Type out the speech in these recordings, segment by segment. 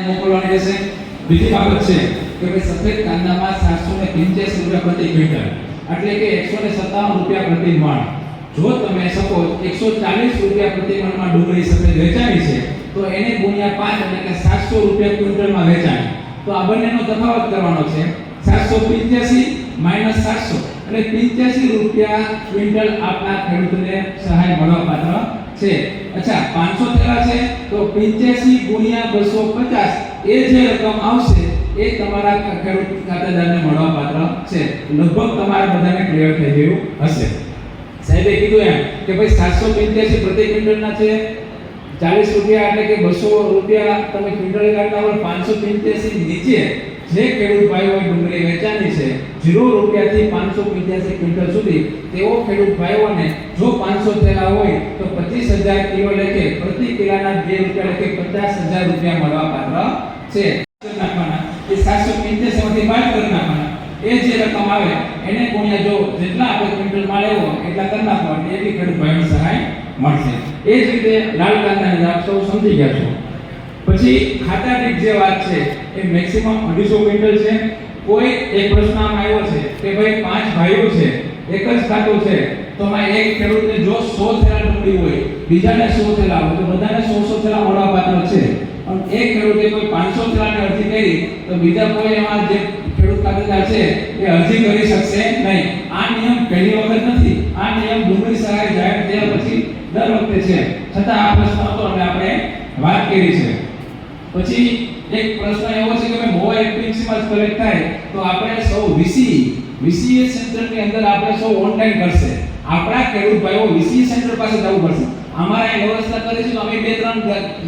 મોકલવાની રહેશે. બીજી બાબત છે કે ભાઈ સફેદ કાંદામાં સાતસો ને રૂપિયા પ્રતિ ક્વિન્ટલ. એટલે કે એકસો ને સત્તાવન રૂપિયા પ્રતિ મણ. જો તમે સપોઝ એકસો ચાલીસ રૂપિયા પ્રતિ મણમાં ડુંગળી સફેદ વેચાણી છે, તો એને ગુણ્યા પાંચ એટલે કે સાતસો રૂપિયા ક્વિન્ટલમાં વેચાણી. તો આ બંનેનો તફાવત કરવાનો છે. સાતસો પંચ્યાસી માઇનસ સાતસો એટલે પંચ્યાસી રૂપિયા ક્વિન્ટલ આપના ખેડૂતને સહાય મળવા પાત્ર છે. અચ્છા, પાંચસો થેલા છે, તો પંચ્યાસી ગુણ્યા બસો પચાસ, એ જે રકમ આવશે, એ તમારા ખેડૂત ખાતેદારને મળવાપાત્ર છે. લગભગ તમારા બધાને ક્લિયર થઈ ગયું હશે. સાહેબે કીધું એમ કે ભાઈ સાતસો પંચ્યાસી પ્રતિ ક્વિન્ટલના છે, ચાલીસ રૂપિયા એટલે કે બસો રૂપિયા તમે ક્વિન્ટલ કાઢતા હોય, પાંચસો પંચ્યાસી નીચે જે ખેડૂત ભાઈઓએ ડુંગળી વેચાણી છે, જીરો રૂપિયાથી પાંચસો પંચ્યાસી ક્વિન્ટલ સુધી, તેઓ ખેડૂત ભાઈઓને જો પાંચસો થેલા હોય, તો પચીસ હજાર કિલો લેખે, પ્રતિ કિલાના બે રૂપિયા લેખે પચાસ હજાર રૂપિયા મળવા પાત્ર છે એ સાતસો પંચ્યાસી માંથી બાદ કરી નાખવાના. એ જે રકમ આવે, એને ગુણ્યા જો જેટલા આપણે ક્વિન્ટલ માલ લેવો, એટલા કરી નાખવા એટલી ખેડૂત ભાઈઓને સહાય મળશે. એ જ રીતે લાલ કાંદાની આપ સૌ સમજી ગયા છો. પછી ખાતા દીઠ જે વાત છે એ મેક્સિમમ અઢીસો ક્વિન્ટલ છે. કોઈ એક પ્રશ્ન આમ આવ્યો છે કે ભાઈ પાંચ ભાઈઓ છે, એક જ ખાતું છે, તો માં એક ખેડૂતને જો સો થેલા ડુંગળી હોય, બીજાને સો થેલા હોય, તો બધાને સો સો થેલા મળવા પાત્ર છે. પણ એક ખેડૂતે કોઈ 500 થેલાની અરજી કરી, તો બીજા કોઈ એમાં જે ખેડૂત ખાતેદાર છે, એ અરજી કરી શકશે નહીં. આ નિયમ પહેલી વખત નથી. આ નિયમ ડુંગળી સહાય જાહેર થયા પછી દર વખતે છે. છતાં આ પ્રશ્ન હતો અને આપણે વાત કરી છે. પછી એક પ્રશ્ન એવો છે કે ભાઈ મોવા એપીએમસી જ કલેક્ટ થાય, તો આપણે સૌ વીસી વીસીએ સેન્ટરની અંદર આપણે સૌ ઓનલાઈન કરશે. આપણા ખેડૂત ભાઈઓ વીસી સેન્ટર પાસે જવું પડશે. અમારે એ વ્યવસ્થા કરી છે તો અમે બે ત્રણ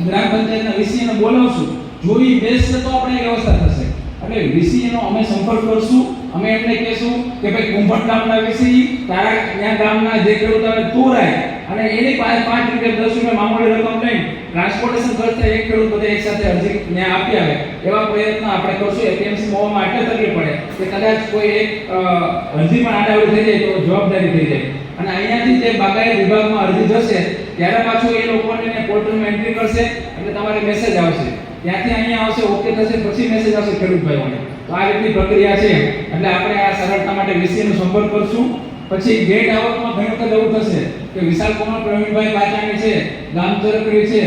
ગ્રામ પંચાયતના વીસી ને બોલાવશું. જો ઈ બેસશે તો આપણે વ્યવસ્થા થશે. એટલે વીસી નો અમે સંપર્ક કરશું. અમે એમને કહેશું કે ભાઈ કુંભટ ગામના વીસી તારા ત્યાં ગામના જે ખેડૂત આવે તોરાય અને એની પાસે પાંચ રૂપિયા, દસ રૂપિયા મામૂલી રકમ નહીં. ટ્રાન્સપોર્ટેશન ખર્ચે એક ખેડૂત બધે એક સાથે અરજી ત્યાં આપી આવે. એવા પ્રયત્ન આપણે કરશું. એપીએમસી મોવામાં આટલે તકલીફ પડે કે કદાચ કોઈ એક અરજીમાં આડાવડી થઈ જાય તો જવાબદારી થઈ જાય. અને અહીંયાથી જે બાગાયત વિભાગમાં અરજી જશે, ત્યારે પાછું એ લોકોને પોર્ટલમાં એન્ટ્રી કરશે એટલે તમારે મેસેજ આવશે. ત્યાંથી અહીંયા આવશે ઓકે થશે, પછી મેસેજ આવશે ખેડૂત ભાઈઓને તો આ રીતની પ્રક્રિયા છે. એટલે આપણે આ સરળતા માટે વીસીનો સંપર્ક કરશું. પછી ગેટ આવકમાં ઘણી વખત એવું થશે કે વિશાલ કુમાર, પ્રવીણભાઈ પાચાણી છે, ગામ ચરકડી છે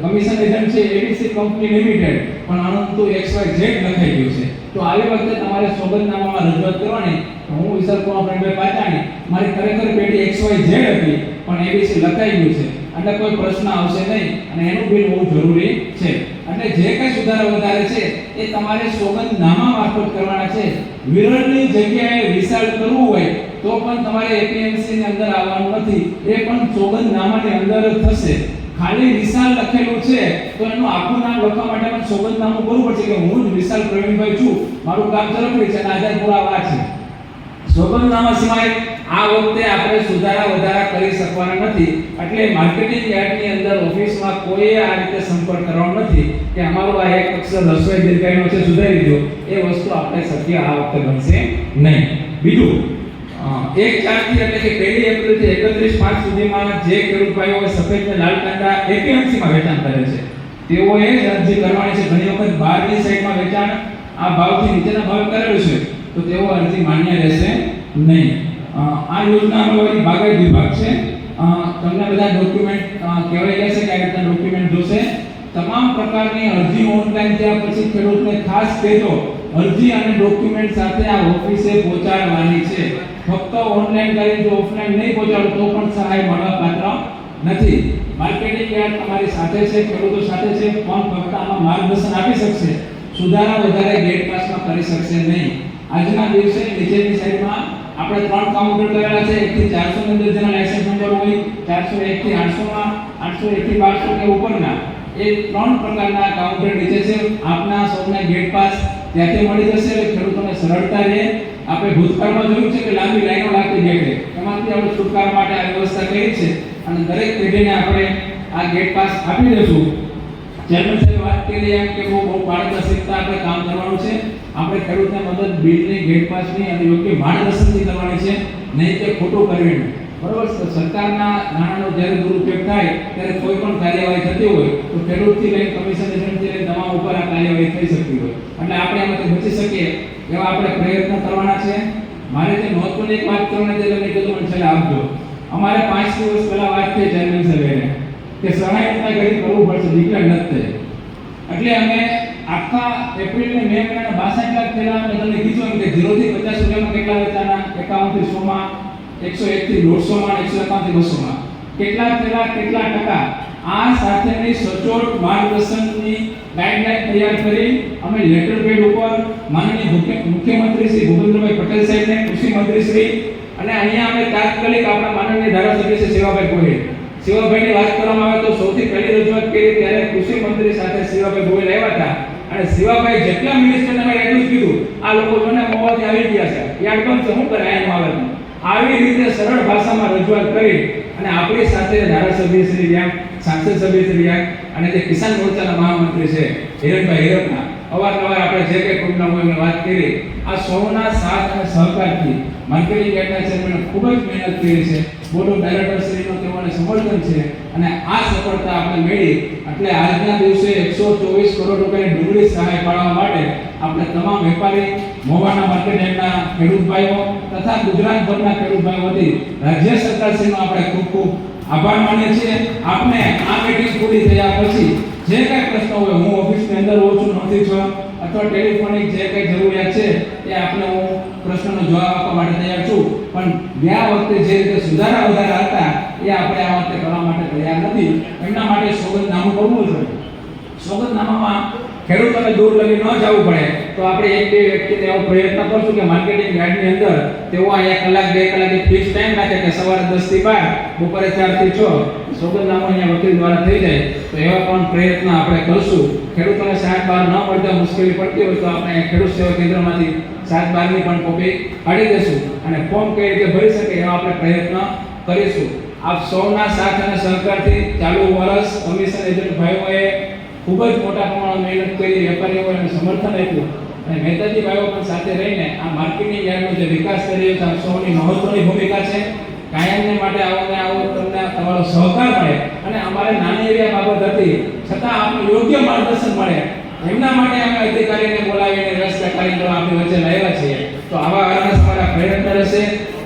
કમિશન એજન્ટ છે એબીસી કંપની લિમિટેડ પણ અનંતુ એક્સ વાય ઝેડ લખાઈ ગયું છે. તો આવી વખતે તમારે સોગંદનામામાં રજૂઆત કરવાની, તો હું વિશાલ કુમાર પ્રવીણભાઈ પાચાણી મારી ખરેખર પેઢી એક્સ વાય ઝેડ હતી, પણ એબીસી લખાઈ ગયું છે. એટલે કોઈ પ્રશ્ન આવશે નહીં, અને એનું બિલ બહુ જરૂરી છે. એટલે જે કંઈ સુધારા વધારે છે, એ તમારે સોગંદનામા મારફત કરવાના છે. વિરળની જગ્યાએ વિશાળ કરવું હોય તો પણ તમારે એપીએમસી ની અંદર આવવાનું નથી. એ પણ સોગંદનામાની અંદર જ થશે. ખાલી વિશાલ લખેલું છે, તો એનું આખું નામ લખવા માટે પણ સોગંદનામું કરવું પડશે કે હું જ વિશાલ પ્રવીણભાઈ છું. મારું કામ ઝડપી છે અને આધાર પુરાવા છે. સોગંદનામા સિવાય આ વખતે આપણે સુધારા વધારા કરી શકવાના નથી. એટલે માર્કેટિંગ યાર્ડની અંદર ઓફિસમાં કોઈએ આ રીતે સંપર્ક કરવાનો નથી કે અમારું આ એક અક્ષર રસોઈ દીર્ઘાઈનો છે, સુધારી દો. એ વસ્તુ આપણે શક્ય આ વખતે બનશે નહીં. બીજું એક ચારથી એટલે કે પહેલી એપ્રિલથી એકત્રીસ પાંચ સુધીમાં જે ખેડૂત ભાઈઓ સફેદ ને લાલ કાંદા એપીએમસીમાં વેચાણ કરે છે. તેઓએ અરજી કરવાની છે. ઘણી વખત બહારની સાઈડમાં વેચાણ આ ભાવથી નીચેના ભાવે કરેલું છે. તો તેઓ અરજી માન્ય રહેશે નહીં. આ યોજના અમલવારી બાગાયત વિભાગ છે. તમને બધા ડોક્યુમેન્ટ કહેવાય છે કે આ રીતના ડોક્યુમેન્ટ જોશે. તમામ પ્રકારની અરજી ઓનલાઈન થયા પછી ખેડૂતને ખાસ કહેજો. અરજી અને ડોક્યુમેન્ટ સાથે આ ઓફિસે પહોંચાડવાની છે. ફક્ત ઓનલાઈન કરી જો ઓફલાઈન નહીં પહોંચાડો તો પણ સહાય મળવા પાત્ર નથી. માર્કેટિંગ યાર્ડ તમારી સાથે છે, ખેડૂતો સાથે છે પણ ફક્ત આમાં માર્ગદર્શન આપી શકશે, સુધારા વધારે ગેટ પાસમાં કરી શકશે નહીં. આજના દિવસે નીચેની સાઈડમાં આપણે ત્રણ કાઉન્ટર કરેલા છે, એકથી ચારસો ની અંદર જેના લાયસન્સ નંબર હોય, ચારસો એક થી આઠસો માં આઠસો બારસો કે ઉપરના, એ ત્રણ પ્રકારના કાઉન્ટર નીચે છે. આપના સૌને ગેટ પાસ ત્યાંથી મળી જશે એટલે ખેડૂતોને સરળતા રહે. આપણે ભૂતકાળમાં જોયું છે કે લાંબી લાઈનો લાગતી ગેટે. એમાંથી આપણે છુટકારા માટે આ વ્યવસ્થા કરી છે અને દરેક પેઢીને આપણે આ ગેટ પાસ આપી દઈશું. ચેરમેન સાહેબ વાત કરી એમ કે બહુ બહુ પારદર્શિકતા આપણે કામ કરવાનું છે. આપણે ખેડૂતને મદદ બિલની ગેટ પાસની અને યોગ્ય માર્ગદર્શનથી કરવાની છે. નહીં કે ખોટું કરવી બરોબર સરકારના નાણાંનો જ્યારે દુરુપયોગ થાય, ત્યારે કોઈ પણ કાર્યવાહી થતી હોય, તો ખેડૂતથી લઈને કમિશન એજન્ટથી લઈને તમામ થઈ શકતી હોય. એટલે આપણે એમાંથી બચી શકીએ, એવા આપણે પ્રયત્ન કરવાના છે. મારે જે મહત્વની એક વાત કરવાની છે મેં કીધું મને છેલ્લે આપજો. અમારે પાંચ દિવસ પહેલા વાત થઈ ચેરમેન સાહેબને કે સહાયતા ઘડી કરવું પડશે ડિક્લેર નથી એટલે અમે આખા એપ્રિલ ને મે મહિનાના બાસઠ લાખ પહેલા અમે તમને કીધું એમ કે 0 થી 50 સુધીમાં કેટલા વેચાના 51 થી 100 એકથી 101 થી 150 માં 151 થી 200 માં કેટલા પહેલા કેટલા ટકા? આ સાથેની સચોટ માર્ગદર્શનની ગાઈડલાઈન તૈયાર કરી અમે લેટર પેડ ઉપર માનનીય મુખ્યમંત્રી શ્રી ભૂપેન્દ્રભાઈ પટેલ સાહેબને, કૃષિ મંત્રી શ્રી અને અહીંયા અમે તાત્કાલિક આપણા માનનીય ધારાસભ્ય શ્રી સેવાભાઈ ગોહિલ. શિવાભાઈની વાત કરવામાં આવે તો સૌથી પહેલી રજૂઆત કરી ત્યારે કૃષિ મંત્રી સાથે શિવાભાઈ ગોહિલ આવ્યા હતા. અને શિવાભાઈ જેટલા મિનિસ્ટરને મેં એટલું જ કીધું, આ લોકો જોને મોવાથી આવી ગયા છે. યાદ બંધ શું કરાય એમ આવે. આવી રીતે સરળ ભાષામાં રજૂઆત કરી અને આપણી સાથે ધારાસભ્ય શ્રી રહ્યા સાંસદ સભ્ય શ્રી રહ્યા અને જે કિસાન મોરચાના મહામંત્રી છે, હિરણભાઈ હિરકના અવારનવાર આપણે જે કંઈ પ્રોગ્રામ હોય એમને વાત કરી, આ સૌના સાથ અને સહકારથી માર્કેટિંગ યાર્ડના ચેરમેને ખૂબ જ મહેનત કરી છે. બોર્ડ ઓફ ડાયરેક્ટર શ્રીનો તેઓને સમર્થન છે અને આ સફળતા આપણે મેળવી. એટલે આજના દિવસે એકસો ચોવીસ કરોડ રૂપિયાની ડુંગળી સહાય પાડવા માટે આપણે તમામ વેપારી મોવાના માર્કેટ યાર્ડના ખેડૂત ભાઈઓ તથા ગુજરાતભરના ખેડૂત ભાઈઓથી રાજ્ય સરકારશ્રીનો આપણે ખૂબ ખૂબ આભાર માનીએ છીએ. આપને આ મીટિંગ પૂરી થયા પછી જે કાંઈ પ્રશ્ન હોય, હું ઓફિસની અંદર હોઉં છું, નથી છું અથવા ટેલિફોનિક જે કંઈ જરૂરિયાત છે, એ આપને હું પ્રશ્નનો જવાબ આપવા માટે તૈયાર છું. પણ ગયા વખતે જે રીતે સુધારા વધારા હતા, એ આપણે આ વખતે કરવા માટે તૈયાર નથી. એમના માટે સોગંદનામું કરવું જોઈએ સોગંદનામામાં ખેડૂતોને દૂર લગી ન જવું પડે. તો આપણે એક બે વ્યક્તિને એવો પ્રયત્ન કરશું કે માર્કેટિંગ ગાઈડની અંદર તેઓ અહીંયા કલાક, બે કલાક ફિક્સ ટાઈમ રાખે કે સવારે દસથી બાર, બપોરે ચારથી છ, સોગંદનામું અહીંયા વકીલ દ્વારા થઈ જાય. તો એવા પણ પ્રયત્ન આપણે કરશું. ખેડૂતોને સાત બાર ન મળતા મુશ્કેલી પડતી હોય તો આપણે ખેડૂત સેવા કેન્દ્રમાંથી સાત બારની પણ કોપી કાઢી દઈશું અને ફોર્મ કઈ રીતે ભરી શકે એવા આપણે પ્રયત્ન કરીશું. આપ સૌના સાથ અને સહકારથી ચાલુ વર્ષ કમિશન એજન્ટ ભાઈઓએ ખૂબ જ મોટા પ્રમાણમાં મહેનત કરી વેપારીઓને સમર્થન આપ્યું. અને મહેતાજી ભાઈઓ પણ સાથે રહીને આ માર્કેટિંગ યાર્ડનો જે વિકાસ કરી રહ્યો છે સૌની મહત્વની ભૂમિકા છે. કાયમને માટે આવો આવો તમને તમારો સહકાર મળે અને અમારે નાની એવી બાબત હતી. છતાં આપનું યોગ્ય માર્ગદર્શન મળે. એમના માટે અમે અધિકારીને બોલાવીને વ્યવસ્થા કાર્યક્રમ આપણી વચ્ચે લાવ્યા છીએ. તો આવા અરણસ મારા પ્રયત્ન રહેશે.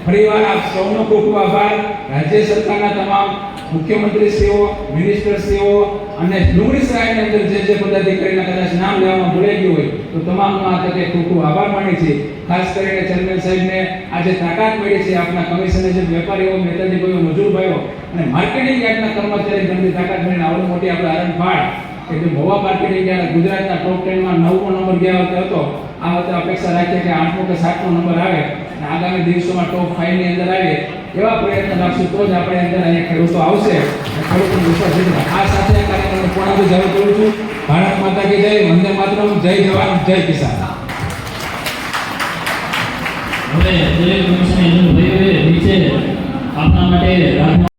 ફરીવાર આપ સૌનો ખૂબ ખૂબ આભાર. રાજ્ય સરકારના તમામ મુખ્યમંત્રીશ્રીઓ મિનિસ્ટરશ્રીઓ અને ડુંગળી સહાયની અંદર જે જે પદાધિકારીના કદાચ નામ લેવામાં ભૂલાઈ ગયું હોય, તો તમામનો આ તકે ખૂબ ખૂબ આભાર માની છે ખાસ કરીને ચેરમેન સાહેબને આજે તાકાત મળી છે આપણા કમિશનર જે વેપારીઓ નેતાજી ભાઈઓ, મજૂર ભાઈઓ અને માર્કેટિંગ યાર્ડના કર્મચારી જેમની તાકાત મળીને આવડો મોટી આપણે આરંભાળ કે જે મોવા માર્કેટિંગ યાર્ડ ગુજરાતના ટોપ ટેનમાં નવમો નંબર ગયા વખતે હતો. આ વખતે અપેક્ષા રાખીએ કે આઠમો કે સાતમો નંબર આવે અને આગામી દિવસોમાં ટોપ ફાઈવની અંદર આવે એવા પ્રયત્ન રાખશું તો જ આપણે અંદર અહીંયા ખેડૂતો આવશે અને વિશ્વાસ જીતશે આ સાથે આ પૂર્ણ પૂર્ણાહુતિ જાહેર કરું છું. ભારત માતા કી જય, વંદે માતરમ, જય જવાન, જય કિસાન. હવે એજન્ટ ભાઈઓએ નીચે આપના માટે